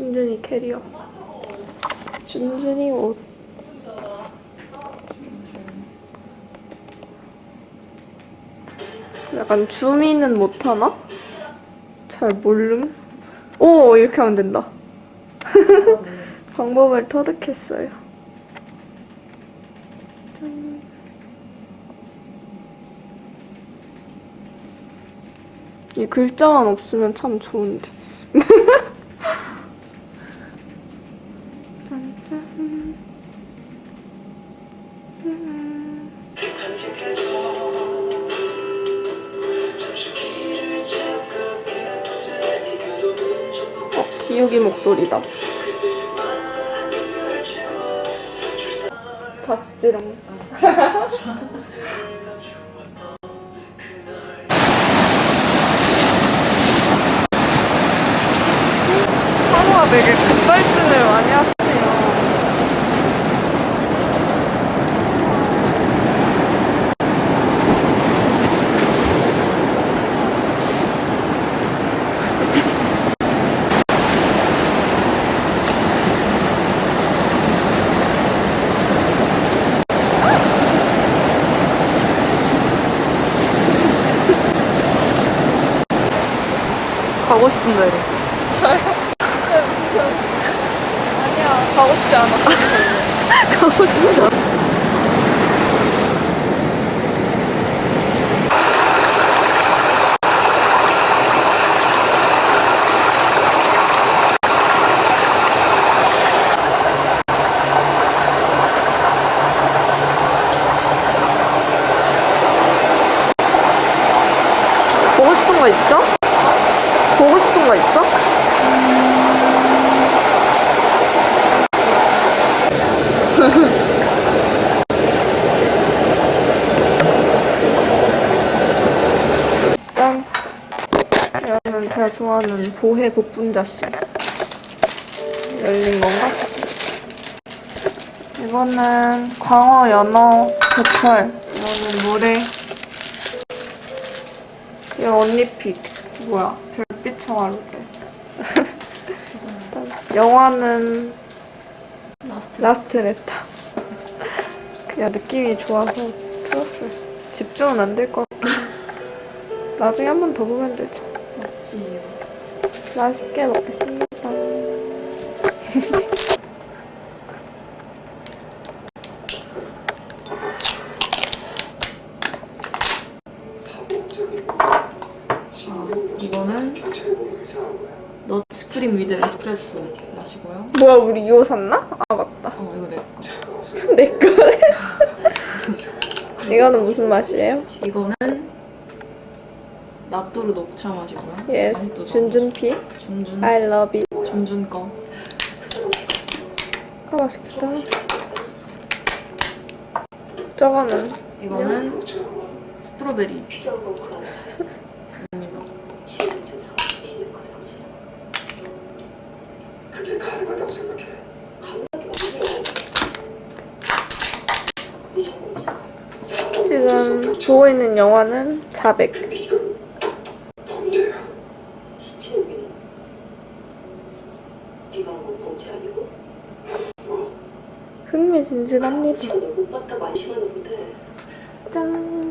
준준이 캐리어. 준준이 옷. 약간 주미는 못하나? 잘 모름? 오! 이렇게 하면 된다. 방법을 터득했어요. 짠. 이 글자만 없으면 참 좋은데. 어, 기욱이 목소리다. 닭지랑. 하루가 되게 급발진을 많이 하시네요. 가고 싶은데. 아니야, 가고 싶지 않아. 가고 싶지 않아. 보고 싶은 거 있어? 보고 싶은 거 있어? 짠. 이거는 제가 좋아하는 보해 복분자씨. 열린 건가? 이거는 광어 연어 제철. 이거는 모래. 이거 언니 픽. 뭐야? 별빛 청아로제. 영화는 라스트 라스 그냥 느낌이 좋아서 틀었어요. 집중은 안 될 것 같고. 나중에 한 번 더 보면 되죠. 맞지 맛있게 먹겠습니다. 이거는 너츠크림 위드 에스프레소 마시고요 뭐야, 우리 이거 샀나? 아, 맞다. 어 이거 내 거 내 거래? 이거는 무슨 맛이에요? 이거는 나뚜루 녹차 Yes, 아직도 준준피. 준준 I love it. 준준 거 아, 맛있겠다. 저거는 이거는 스트로베리 입니다. 지금 보고 있는 영화는 자백. 흥미진진합니다. 못 봤다고 안심하는데 짠.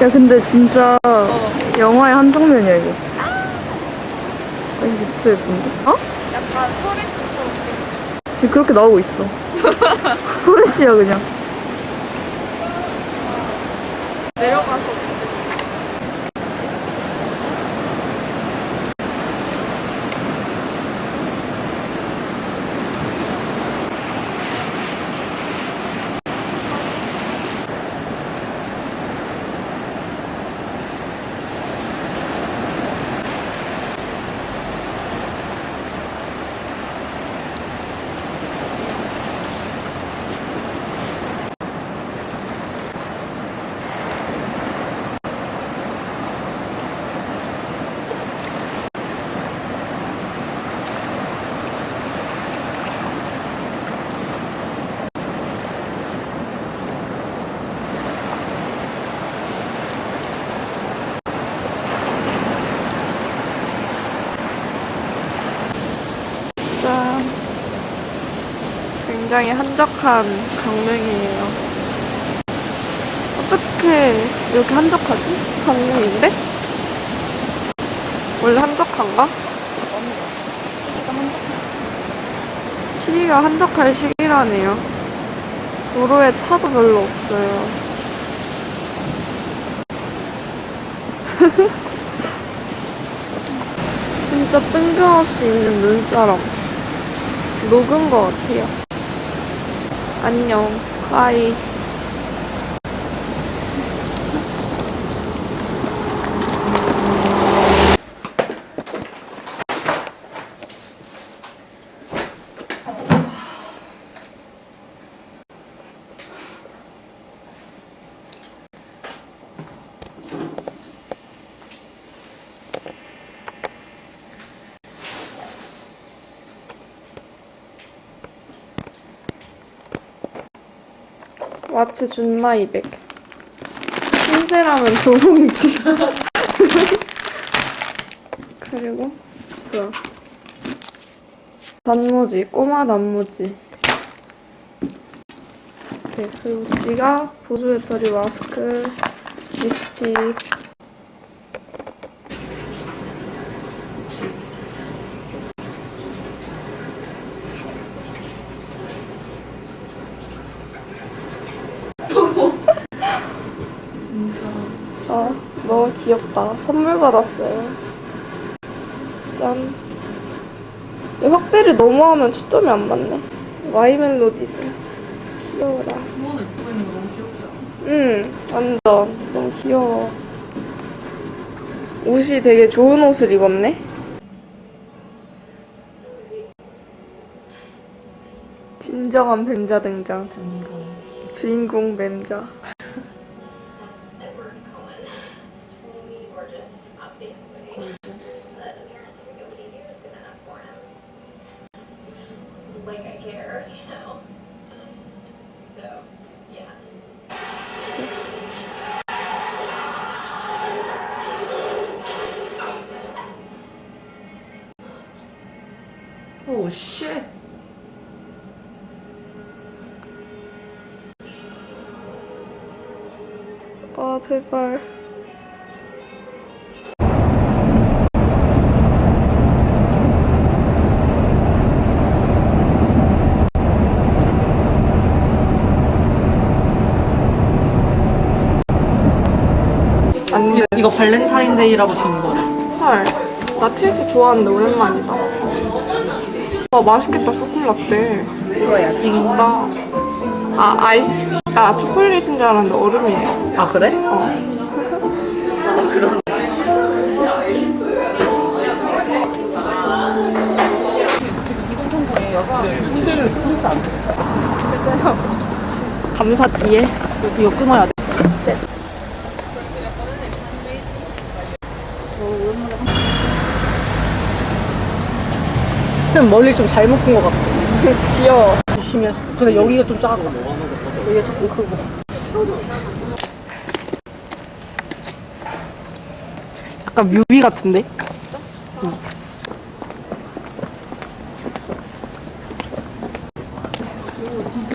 야 근데 진짜 영화의 한 장면이야 이거. 아 이게 진짜 예쁜데? 어? 약간 서리스처럼 찍어. 지금 그렇게 나오고 있어. 소리씨야 그냥. 내려가서 짠. 굉장히 한적한 강릉이에요. 어떻게 이렇게 한적하지? 강릉인데? 원래 한적한가? 시기가 한적할 시기라네요. 도로에 차도 별로 없어요. 진짜 뜬금없이 있는 눈사람. 녹은 것 같아요. 안녕, 하이. 와츠 준마 200. 신세라면 도봉지. 그리고, 뭐야. 단무지, 꼬마 단무지. 네, 그리고 지갑, 보조 배터리 마스크, 립스틱. 진짜. 아, 너무 귀엽다. 선물 받았어요. 짠. 이 확대를 너무 하면 초점이 안 맞네. 와이 멜로디들. 귀여워라. 후원 입고 있는 거 너무 귀엽지 않아? 응, 완전. 너무 귀여워. 옷이 되게 좋은 옷을 입었네. 진정한 뱀자 등장. 완전. 주인공 뱀자. 오, 쉣. 아, 제발. 이거 발렌타인데이라고 준 거래. 헐. 나 TX 좋아하는데 오랜만이다. 와, 맛있겠다, 초콜라떼. 찍어야지. 진짜. 아, 아이스. 아, 초콜릿인 줄 알았는데 얼음이에요. 아, 그래? 어. 감사띠에 이거 끊어야 돼. 조금 머리를 좀잘 먹은 것 같고 귀여워 조심히 했어 근데 여기가 좀 작아 여기가 조금 크고 약간 뮤비 같은데? 진짜? 응.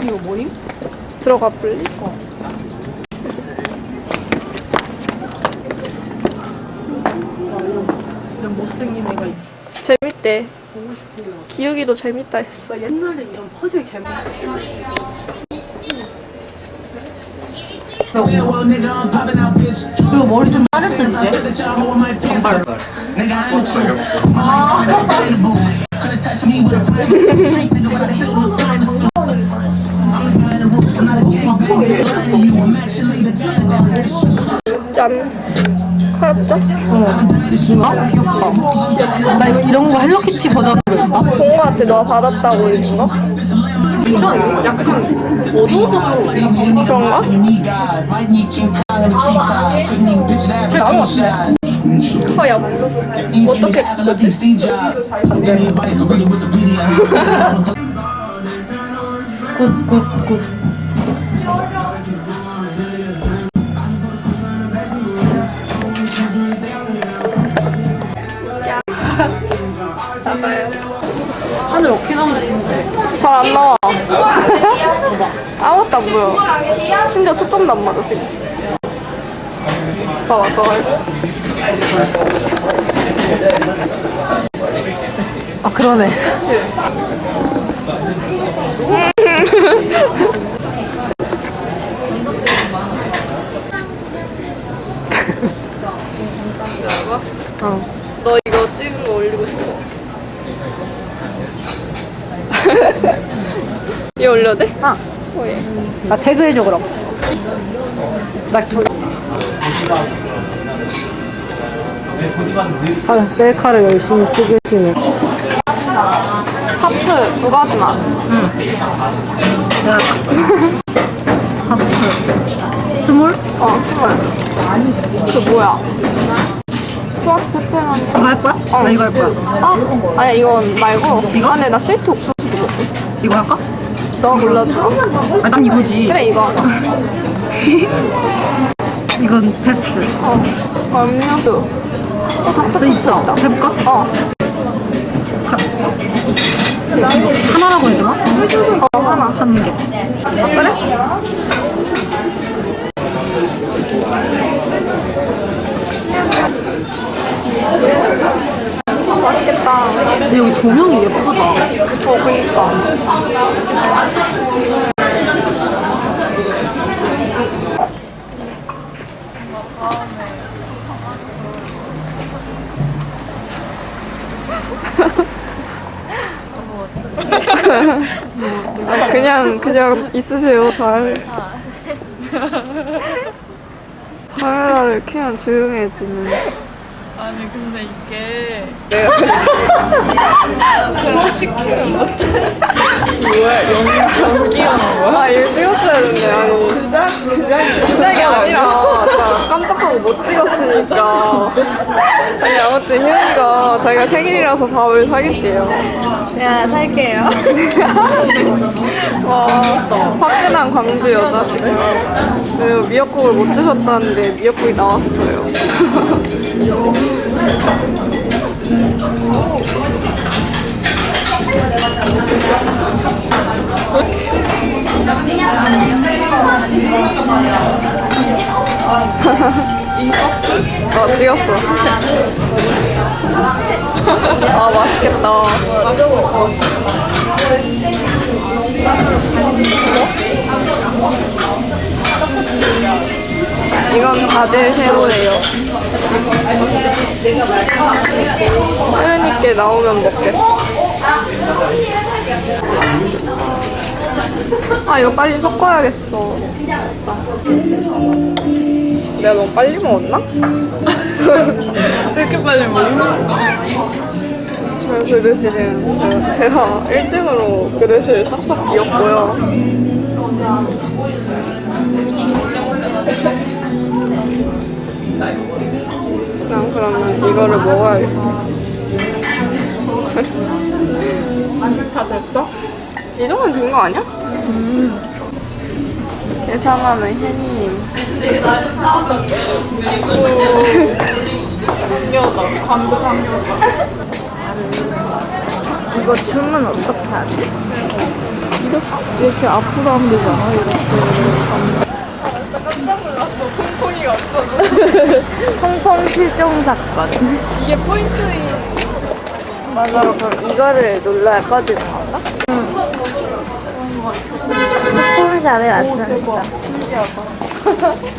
이거 뭐임? 들어가 볼래? 어. 못생긴 애가 재밌대 보고 싶구나. 기욱이도 재밌다 했어. 옛날에 이런 퍼즐 개발. 그리고 머리 좀듯 이제. 단발. 짠. 커엽죠? 어. 이거 귀엽다. 나 이거 이런 거 헬로키티 버전으로 해줄까? 본거 같아. 너가 받았다고 읽은 거? 전 약간 어두워서 그런 그런가? 잘 나온 것 같아. 커엽. 어떻게 뭐지? 굿, 굿, 굿. 하늘 어떻게 나오면 되는데. 잘안 나와. 아무것도 안 보여. 심지어 초점도 안 맞아, 지금. 봐봐, 봐봐. 아, 그러네. 어. 너 이거 찍은 거 올리고 싶어. 이거 올려도 돼? 아, 어, 예. 나 태그해줘, 그럼. 나 기... 아, 셀카를 열심히 찍으시네. 하프 두 가지만. 하프. 스몰? 어, 스몰. 그 뭐야? 플러스 페페로니. 이거 할 거야? 어. 나 이거 할 거야. 어? 아니야, 이건 말고. 이거? 안에 나 스위트 옥수수도 먹고. 이거 할까? 너 골라줘. 아, 난 이거지. 그래, 이거. 이건 패스. 어. 음료수. 어, 닭도 있다. 해볼까? 어. 하나라고 해야 되나? 어, 하나. 한 개. 아, 그래? 아, 맛있겠다. 근데 여기 조명이 예쁘다. 어, 그니까. 아, 그냥 그냥 있으세요 잘. 카메라를 켜면 조용해지는. 아니 근데 이게 내가 아 이거 찍었어야 했는데. 아니 주작 주작이 주작이 아니라 깜빡하고 못 찍었으니까. 아니 아무튼 희연이가 자기가 생일이라서 밥을 사겠대요. 제가 살게요. 와 화끈한 광주 여자시고요 그리고 미역국을 못 드셨다는데 미역국이 나왔어요 아 찍었어 아 맛있겠다 이건 바질 새우예요. 혜연이께 나오면 먹겠다. 아 이거 빨리 섞어야겠어. 내가 너무 빨리 먹었나? 이렇게 빨리 먹는 저 그릇이는 제가 1등으로 그릇을 싹싹 비웠고요. 그냥 그러면 이거를 먹어야겠어. 다 됐어? 이 정도면 된거 아니야? 계산하는 혜니님. 삼겨져. 광주 삼겨져. 이거 주문 어떻게 하지? 이렇게, 이렇게 앞으로 하면 되잖아, 이렇게. 깜짝 놀랐어. 콩콩이가 없어서. 홍콩 실종 사건. 이게 포인트인 맞아. 그럼 이거를 눌러야 꺼지는 건가? 폼 잘해왔습니다.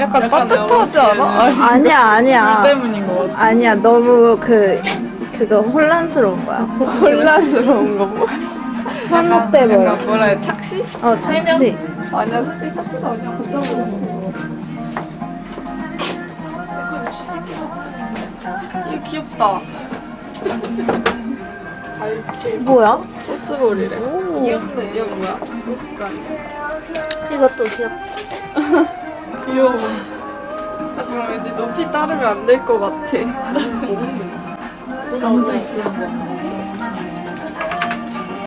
약간 따뜻하지 않아? 아니, 아니야, 아니야. 때문인 것 같아. 아니야, 너무 그, 그거 혼란스러운 거야. 혼란스러운 거 뭐. 현혹돼 버려. 약간 뭐라 해, 착시? 어, 착시. 아니야, 솔직히 착시가 아니야. 이거 귀엽다. 뭐야? 소스볼이래. 귀엽네. 이거 뭐야? 소스잔. 이것도 귀엽다. 귀여워. 아, 그럼 왠지 높이 따르면 안 될 것 같아. 앉아 있으면